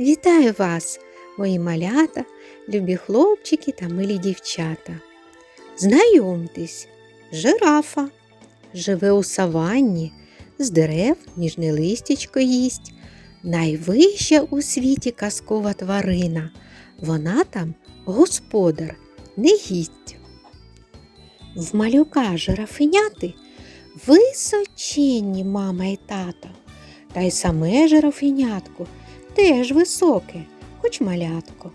Вітаю вас, мої малята, любі хлопчики та милі дівчата. Знайомтесь, жирафа живе у саванні, з дерев ніжне листячко їсть. Найвища у світі казкова тварина. Вона там господар, не гість. В малюка жирафеняти височенні мама і тато, та й саме жирафенятко теж високе, хоч малятко.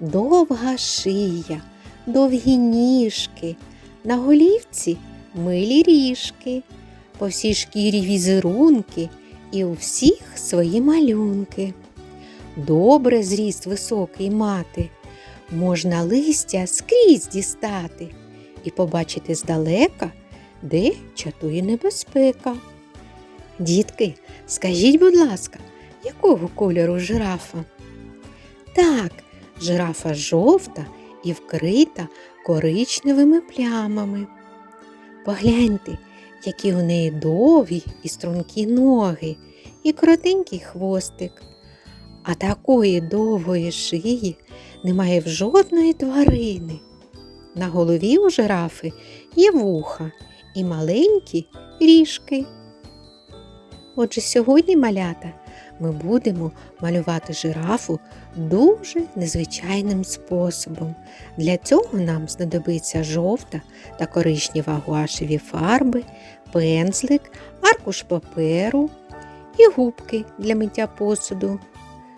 Довга шия, довгі ніжки, на голівці милі ріжки, по всій шкірі візерунки і у всіх свої малюнки. Добре зріст високий мати, можна листя скрізь дістати і побачити здалека, де чатує небезпека. Дітки, скажіть, будь ласка, якого кольору жирафа? Так, жирафа жовта і вкрита коричневими плямами. Погляньте, які у неї довгі і стрункі ноги, і коротенький хвостик. А такої довгої шиї немає в жодної тварини. На голові у жирафи є вуха і маленькі ріжки. Отже, сьогодні, малята, ми будемо малювати жирафу дуже незвичайним способом. Для цього нам знадобиться жовта та коричнева гуашеві фарби, пензлик, аркуш паперу і губки для миття посуду.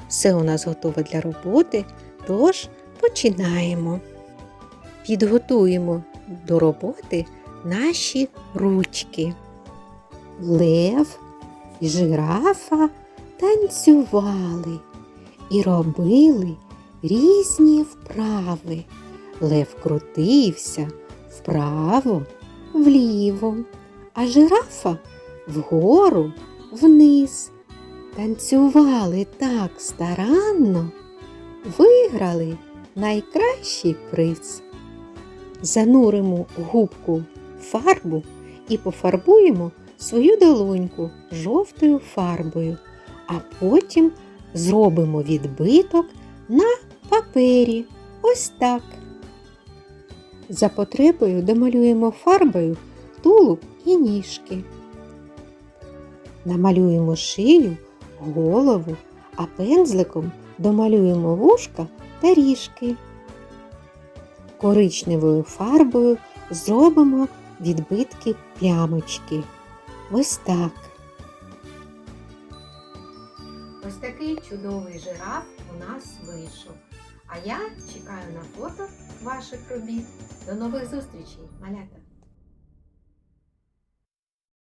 Все у нас готове для роботи, тож починаємо. Підготуємо до роботи наші ручки. Лев жирафа танцювали і робили різні вправи. Лев крутився вправо, вліво, а жирафа вгору, вниз. Танцювали так старанно, виграли найкращий приз. Зануримо губку фарбу і пофарбуємо свою долоньку жовтою фарбою, а потім зробимо відбиток на папері. Ось так. За потребою домалюємо фарбою тулуб і ніжки. Намалюємо шию, голову, а пензликом домалюємо вушка та ріжки. Коричневою фарбою зробимо відбитки плямочки. Ось так. Ось такий чудовий жираф у нас вийшов. А я чекаю на фото ваших робіт. До нових зустрічей, малята!